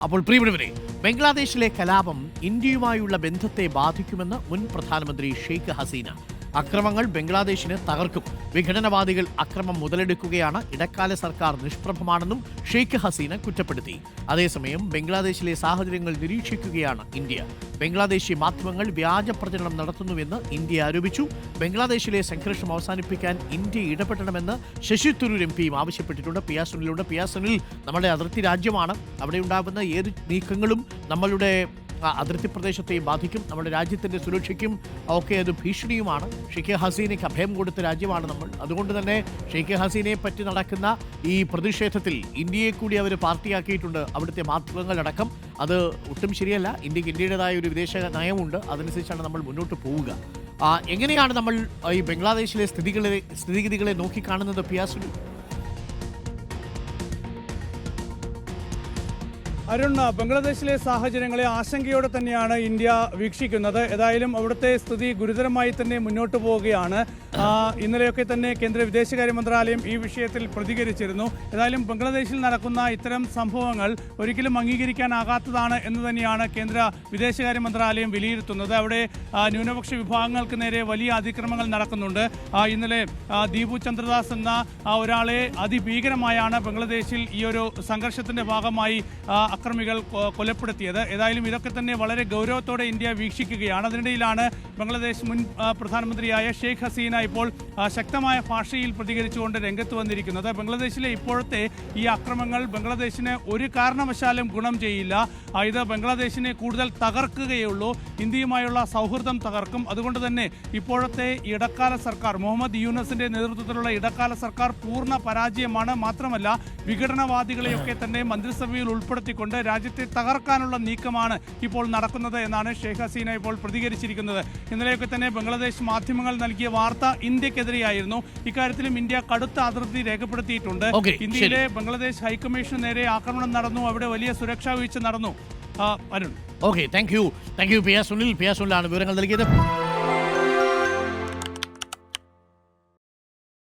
അപ്പോൾ പ്രിയപ്പെട്ടവരെ ബംഗ്ലാദേശിലെ കലാപം ഇന്ത്യയുമായുള്ള ബന്ധത്തെ ബാധിക്കുമെന്ന് മുൻ പ്രധാനമന്ത്രി ഷെയ്ഖ് ഹസീന. അക്രമങ്ങൾ ബംഗ്ലാദേശിനെ തകർക്കും. വിഘടനവാദികൾ അക്രമം മുതലെടുക്കുകയാണ്. ഇടക്കാല സർക്കാർ നിഷ്പ്രഭമാണെന്നും ഷെയ്ഖ് ഹസീന കുറ്റപ്പെടുത്തി. അതേസമയം ബംഗ്ലാദേശിലെ സാഹചര്യങ്ങൾ നിരീക്ഷിക്കുകയാണ് ഇന്ത്യ. ബംഗ്ലാദേശി മാധ്യമങ്ങൾ വ്യാജ പ്രചരണം നടത്തുന്നുവെന്ന് ഇന്ത്യ ആരോപിച്ചു. ബംഗ്ലാദേശിലെ സംഘർഷം അവസാനിപ്പിക്കാൻ ഇന്ത്യ ഇടപെടണമെന്ന് ശശി തരൂർ എം പിയും ആവശ്യപ്പെട്ടിട്ടുണ്ട്. പിയാസുനിലുണ്ട് പിയാസുനിൽ നമ്മുടെ അതിർത്തി രാജ്യമാണ്. അവിടെ ഉണ്ടാകുന്ന ഏത് നീക്കങ്ങളും നമ്മളുടെ അതിർത്തി പ്രദേശത്തെയും ബാധിക്കും നമ്മുടെ രാജ്യത്തിന്റെ സുരക്ഷയ്ക്കും ഒക്കെ അത് ഭീഷണിയുമാണ്. ഷെയ്ഖ് ഹസീനയ്ക്ക് അഭയം കൊടുത്ത രാജ്യമാണ് നമ്മൾ. അതുകൊണ്ട് തന്നെ ഷെയ്ഖ് ഹസീനയെ പറ്റി നടക്കുന്ന ഈ പ്രതിഷേധത്തിൽ ഇന്ത്യയെ കൂടി അവർ പാർട്ടിയാക്കിയിട്ടുണ്ട് അവിടുത്തെ മാധ്യമങ്ങളടക്കം. അത് ഒട്ടും ശരിയല്ല. ഇന്ത്യയ്ക്ക് ഇന്ത്യയുടേതായ ഒരു വിദേശ നയമുണ്ട്. അതനുസരിച്ചാണ് നമ്മൾ മുന്നോട്ട് പോവുക. എങ്ങനെയാണ് നമ്മൾ ഈ ബംഗ്ലാദേശിലെ സ്ഥിതികളെ സ്ഥിതിഗതികളെ നോക്കിക്കാണുന്നത് പിയാസുലു? അരുൺ ബംഗ്ലാദേശിലെ സാഹചര്യങ്ങളെ ആശങ്കയോടെ തന്നെയാണ് ഇന്ത്യ വീക്ഷിക്കുന്നത്. ഏതായാലും അവിടുത്തെ സ്ഥിതി ഗുരുതരമായി തന്നെ മുന്നോട്ട് പോവുകയാണ്. ഇന്നലെയൊക്കെ തന്നെ കേന്ദ്ര വിദേശകാര്യ മന്ത്രാലയം ഈ വിഷയത്തിൽ പ്രതികരിച്ചിരുന്നു. ഏതായാലും ബംഗ്ലാദേശിൽ നടക്കുന്ന ഇത്തരം സംഭവങ്ങൾ ഒരിക്കലും അംഗീകരിക്കാനാകാത്തതാണ് എന്ന് തന്നെയാണ് കേന്ദ്ര വിദേശകാര്യ മന്ത്രാലയം വിലയിരുത്തുന്നത്. അവിടെ ന്യൂനപക്ഷ വിഭാഗങ്ങൾക്ക് നേരെ വലിയ അതിക്രമങ്ങൾ നടക്കുന്നുണ്ട്. ഇന്നലെ ദീപു ചന്ദ്രദാസ് എന്ന ഒരാളെ അതിഭീകരമായാണ് ബംഗ്ലാദേശിൽ ഈ ഒരു സംഘർഷത്തിന്റെ ഭാഗമായി അക്രമികൾ കൊലപ്പെടുത്തിയത്. ഏതായാലും ഇതൊക്കെ തന്നെ വളരെ ഗൗരവത്തോടെ ഇന്ത്യ വീക്ഷിക്കുകയാണ്. അതിനിടയിലാണ് ബംഗ്ലാദേശ് മുൻ പ്രധാനമന്ത്രിയായ ഷെയ്ഖ് ഹസീന ഇപ്പോൾ ശക്തമായ ഭാഷയിൽ പ്രതികരിച്ചുകൊണ്ട് രംഗത്ത് വന്നിരിക്കുന്നത്. ബംഗ്ലാദേശിലെ ഇപ്പോഴത്തെ ഈ അക്രമങ്ങൾ ബംഗ്ലാദേശിന് ഒരു കാരണവശാലും ഗുണം ചെയ്യില്ല. ഇത് ബംഗ്ലാദേശിനെ കൂടുതൽ തകർക്കുകയുള്ളൂ ഇന്ത്യയുമായുള്ള സൗഹൃദം തകർക്കും. അതുകൊണ്ട് തന്നെ ഇപ്പോഴത്തെ ഇടക്കാല സർക്കാർ മുഹമ്മദ് യൂനസിന്റെ നേതൃത്വത്തിലുള്ള ഇടക്കാല സർക്കാർ പൂർണ പരാജയമാണ്. മാത്രമല്ല വിഘടനവാദികളെയൊക്കെ തന്നെ മന്ത്രിസഭയിൽ ഉൾപ്പെടുത്തിക്കൊണ്ട് രാജ്യത്തെ തകർക്കാനുള്ള നീക്കമാണ് ഇപ്പോൾ നടക്കുന്നത് എന്നാണ് ഷെയ്ഖ് ഹസീന ഇപ്പോൾ പ്രതികരിച്ചിരിക്കുന്നത്. ഇന്നലെയൊക്കെ തന്നെ ബംഗ്ലാദേശ് മാധ്യമങ്ങൾ നൽകിയ വാർത്ത ഇന്ത്യക്കെതിരെയായിരുന്നു. ഇക്കാര്യത്തിലും ഇന്ത്യ കടുത്ത അതിർത്തി രേഖപ്പെടുത്തിയിട്ടുണ്ട്. ഇന്ത്യയിലെ ബംഗ്ലാദേശ് ഹൈക്കമ്മീഷന് നേരെ ആക്രമണം നടന്നു. അവിടെ വലിയ സുരക്ഷാ വീഴ്ച നടന്നു. Arun okay thank you thank you P S Sunil P S സുനിലാണ് വിവരങ്ങൾ നൽകിയത്.